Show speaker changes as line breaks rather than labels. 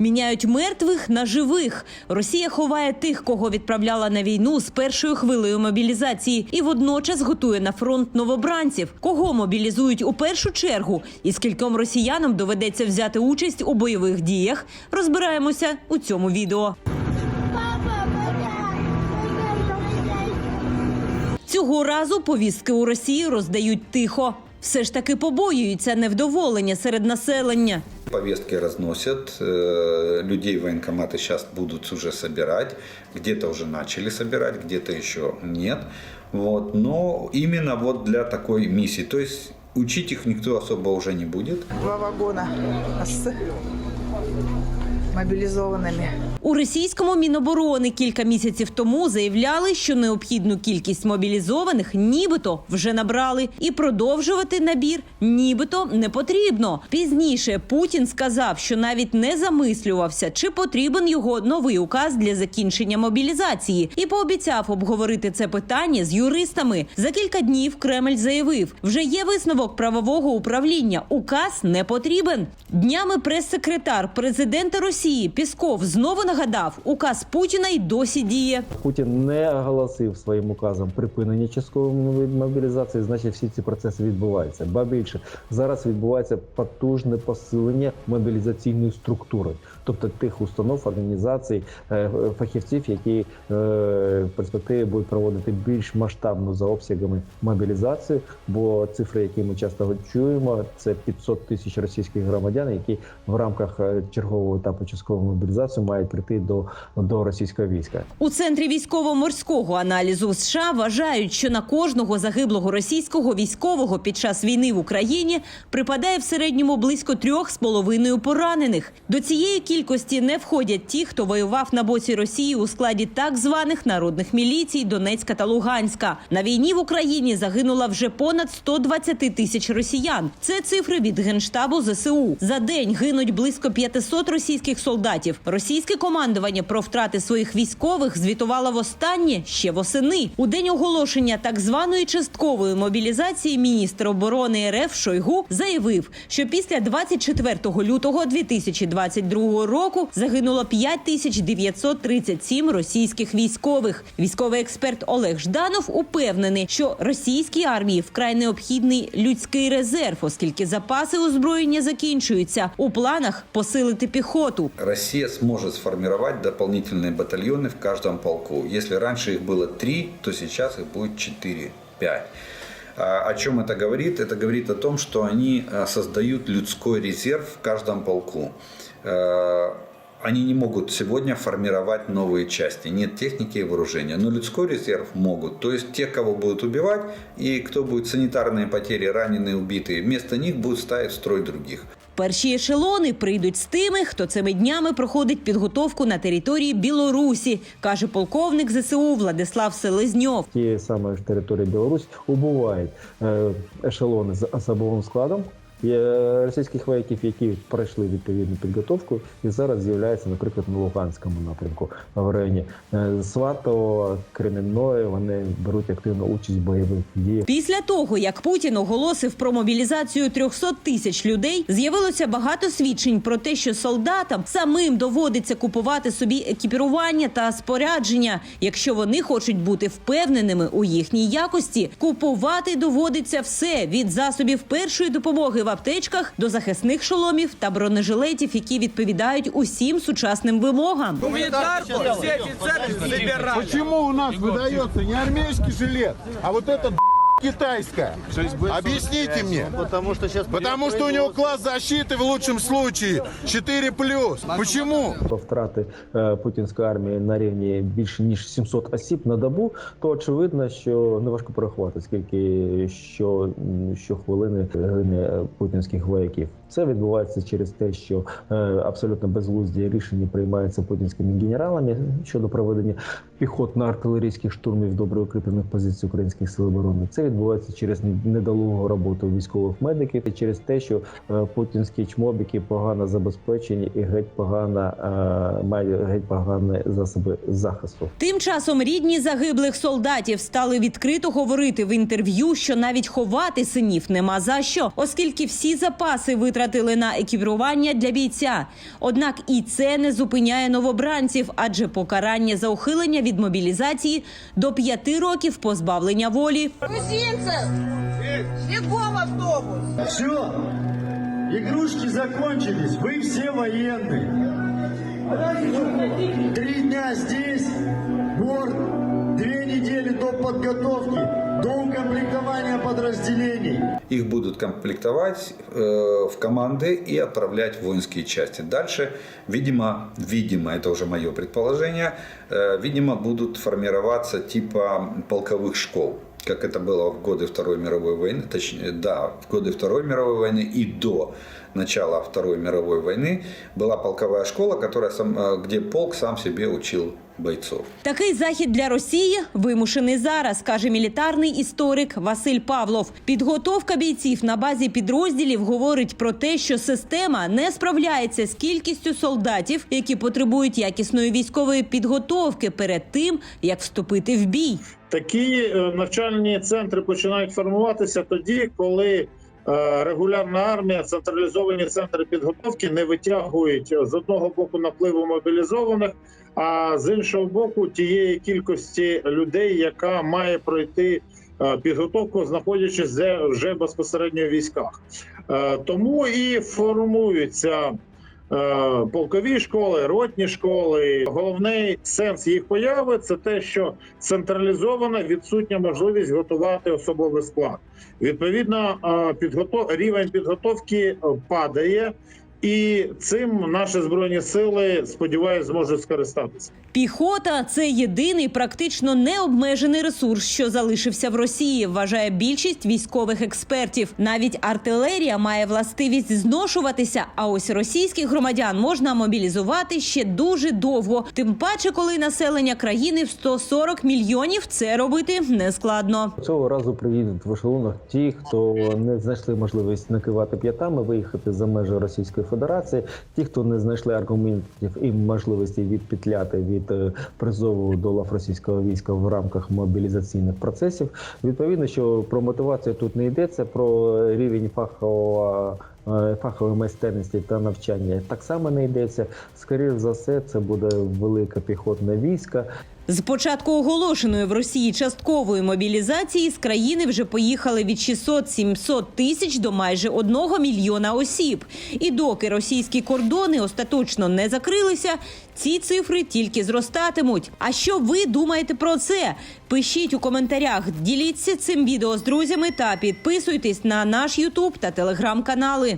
Міняють мертвих на живих. Росія ховає тих, кого відправляла на війну з першою хвилею мобілізації, і водночас готує на фронт новобранців. Кого мобілізують у першу чергу, і скільком росіянам доведеться взяти участь у бойових діях. Розбираємося у цьому відео. Цього разу повістки у Росії роздають тихо. Все ж таки побоюються невдоволення серед населення.
Повестки разносят, э, людей военкоматы сейчас будут уже собирать, где-то уже начали собирать, где-то еще нет. Вот. Но именно вот для такой миссии. То есть учить их никто особо уже не будет.
два вагона мобилизованными.
У російському міноборони кілька місяців тому заявляли, що необхідну кількість мобілізованих нібито вже набрали, і продовжувати набір нібито не потрібно. Пізніше Путін сказав, що навіть не замислювався, чи потрібен його новий указ для закінчення мобілізації, і пообіцяв обговорити це питання з юристами. За кілька днів Кремль заявив, вже є висновок правового управління. Указ не потрібен. Днями прес-секретар президента Росії Пісков знову нагадав, указ Путіна й досі діє.
Путін не оголосив своїм указом припинення часткової мобілізації, значить всі ці процеси відбуваються. Ба більше зараз відбувається потужне посилення мобілізаційної структури, тобто тих установ, організацій, е, фахівців, які е, в перспективі будуть проводити більш масштабну за обсягами мобілізацію. Бо цифри, які ми часто чуємо, це 500 тисяч російських громадян, які в рамках е, чергового етапу часткової мобілізації мають прийти до, до російського війська.
У центрі військово-морського аналізу США вважають, що на кожного загиблого російського військового під час війни в Україні припадає в середньому близько трьох з половиною поранених. До цієї кількості не входять ті, хто воював на боці Росії у складі так званих народних міліцій Донецька та Луганська. На війні в Україні загинуло вже понад 120 тисяч росіян. Це цифри від генштабу ЗСУ. За день гинуть близько 500 російських солдатів. Російське командування про втрати своїх військових звітувало востаннє ще восени. У день оголошення так званої часткової мобілізації міністр оборони РФ Шойгу заявив, що після 24 лютого 2022 року загинуло 5937 російських військових. Військовий експерт Олег Жданов упевнений, що російській армії вкрай необхідний людський резерв, оскільки запаси озброєння закінчуються. У планах посилити піхоту.
Россия сможет сформировать дополнительные батальоны в каждом полку. Если раньше их было три, то сейчас их будет 4-5. А О чем это говорит? Это говорит о том, что они а, создают людской резерв в каждом полку. Э, Они не могут сегодня формировать новые части. Нет техники и вооружения. Но людской резерв могут. То есть те, кого будут убивать, и кто будет санитарные потери, раненые, убитые, вместо них будут ставить строй других.
Перші ешелони прийдуть з тими, хто цими днями проходить підготовку на території Білорусі, каже полковник ЗСУ Владислав Селезньов.
Ті саме території Білорусі убувають е, ешелони з особовим складом. Російських вояків, які пройшли відповідну підготовку, і зараз з'являються, наприклад, на Луганському напрямку в районі е, Сватово, Кремінної. Вони беруть активну участь в бойових діях.
Після того, як Путін оголосив про мобілізацію 300 тисяч людей, з'явилося багато свідчень про те, що солдатам самим доводиться купувати собі екіпірування та спорядження. Якщо вони хочуть бути впевненими у їхній якості, купувати доводиться все від засобів першої допомоги в аптечках до захисних шоломів та бронежилетів, які відповідають усім сучасним вимогам.
Гуманитарку все офицеры забирали.
Почему у нас выдается не армейский жилет, а вот это китайская? Объясните мне.
Потому что сейчас...
Потому что у него класс защиты в лучшем случае 4+. Почему?
Про втрати е, путінської армії на рівні більше ніж 700 осіб на добу, то очевидно, що неважко порахувати, скільки що, м, щохвилини гине путінських вояків. Це відбувається через те, що е, абсолютно безглузді рішення приймаються путінськими генералами щодо проведення піхотно-артилерійських штурмів добре укріплених позицій українських сил оборони. Це відбувається через недолугу роботу військових медиків і через те, що е, путінські чмобіки погано забезпечені і геть погано е, мають геть погані засоби захисту.
Тим часом рідні загиблих солдатів стали відкрито говорити в інтерв'ю, що навіть ховати синів нема за що, оскільки всі запаси витратили на екіпірування для бійця. Однак і це не зупиняє новобранців, адже покарання за ухилення від мобілізації до п'яти років позбавлення волі.
Грузинцев! Бегом автобус!
Все, игрушки закончились, вы все военные. Три дня здесь, борт, две недели до подготовки, до укомплектования подразделений.
Их будут комплектовать э, в команды и отправлять в воинские части. Дальше, видимо, видимо, это уже мое предположение, э, видимо, будут формироваться типа полковых школ как это было в годы Второй мировой войны, точнее, да, в годы Второй мировой войны и до начала Второй мировой войны была полковая школа, которая сам, э, где полк сам себе учил бойцов.
Такий захід для Росії вимушений зараз, каже мілітарний історик Василь Павлов. Підготовка бійців на базі підрозділів говорить про те, що система не справляється з кількістю солдатів, які потребують якісної військової підготовки перед тим, як вступити в бій.
Такі е, навчальні центри починають формуватися тоді, коли е, регулярна армія, централізовані центри підготовки не витягують е, з одного боку напливу мобілізованих, а з іншого боку тієї кількості людей, яка має пройти підготовку, знаходячись вже- безпосередньо в військах. Тому і формуються. Е, Полкові школи, ротні школи. Головний сенс їх появи це те, що централізована відсутня можливість готувати особовий склад. Відповідно, е, підготов... рівень підготовки е, падає, і цим наші збройні сили сподіваюся зможуть скористатися.
Піхота це єдиний практично необмежений ресурс, що залишився в Росії. Вважає більшість військових експертів. Навіть артилерія має властивість зношуватися. А ось російських громадян можна мобілізувати ще дуже довго. Тим паче, коли населення країни в 140 мільйонів, це робити не складно.
Цього разу приїдуть в ешелонах ті, хто не знайшли можливість накивати п'ятами, виїхати за межі Російської Федерації, ті, хто не знайшли аргументів і можливості відпетляти від е, призову до лав російського війська в рамках мобілізаційних процесів. Відповідно, що про мотивацію тут не йдеться, про рівень фахового. е, Фахової майстерності та навчання так само не йдеться. Скоріше за все, це буде велика піхотна війська,
З початку оголошеної в Росії часткової мобілізації з країни вже поїхали від 600-700 тисяч до майже 1 мільйона осіб. І доки російські кордони остаточно не закрилися, ці цифри тільки зростатимуть. А що ви думаєте про це? Пишіть у коментарях, діліться цим відео з друзями та підписуйтесь на наш Ютуб та телеграм-канали.